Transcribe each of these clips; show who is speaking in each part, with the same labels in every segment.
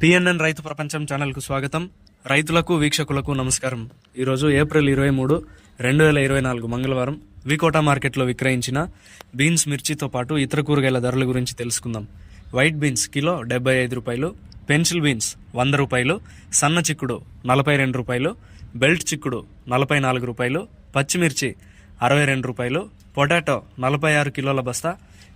Speaker 1: PNN రైతు ప్రపంచం ఛానల్కు స్వాగతం. రైతులకు వీక్షకులకు నమస్కారం. ఈరోజు ఏప్రిల్ ఇరవై మూడు రెండు వేల ఇరవై నాలుగు మంగళవారం వికోటా మార్కెట్లో విక్రయించిన బీన్స్ మిర్చితో పాటు ఇతర కూరగాయల ధరల గురించి తెలుసుకుందాం. వైట్ బీన్స్ కిలో డెబ్బై ఐదు రూపాయలు పెన్సిల్ బీన్స్ వంద రూపాయలు సన్న చిక్కుడు నలభై రెండు రూపాయలు బెల్ట్ చిక్కుడు నలభై నాలుగు రూపాయలు పచ్చిమిర్చి అరవై రెండు రూపాయలు పొటాటో నలభై ఆరు కిలోల బస్తా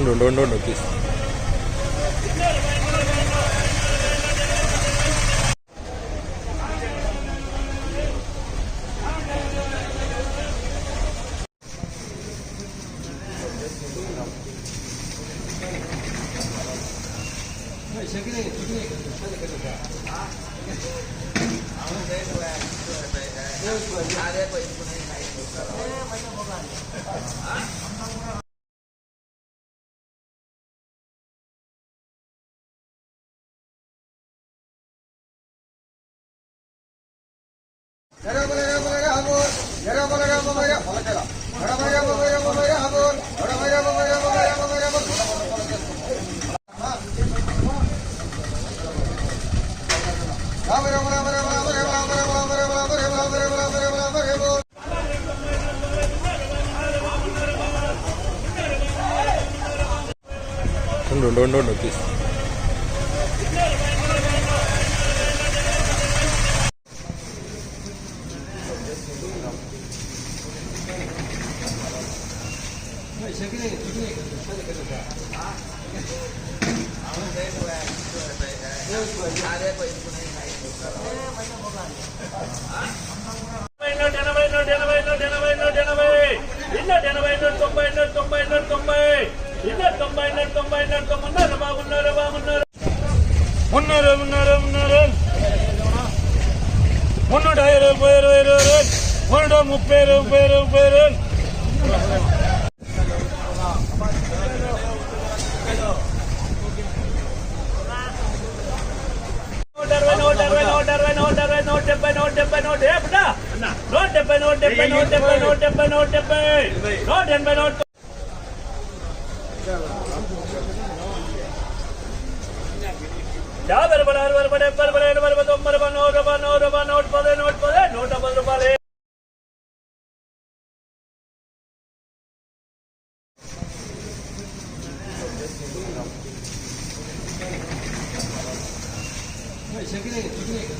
Speaker 2: ఉండు ఉండు ఉండు ఉండు ప్లీజ్ ఉండు No, no, no, no,
Speaker 3: please. ఎనభై నూట ఎనభై నూట ఎనభై నూట ఎనభై ఇన్న ఎనభై నూట తొంభై నూట తొంభై నూట తొంభై ఇన్న తొంభై నూట తొంభై నూట తొమ్మిది బాగున్నారు బాగున్నారు మున్నూట ఇరవై ఇరవై ఇరవై ముప్పై ముప్పై ముప్పై నూట డెబ్బై నూట డెబ్బై నూట డెబ్బై నూట డెబ్బై నూట డెబ్బై. నూట ఎనభై నూట యాభై రూపాయలు అరవై రూపాయలు డెబ్బై రూపాయలు ఎనభై రూపాయలు తొంభై రూపాయలు నూట రూపాయలు నూట రూపాయలు నూట పదే నూట పదే నూట పది రూపాయలు. చెక్కినాయి చెక్కినాయి కదా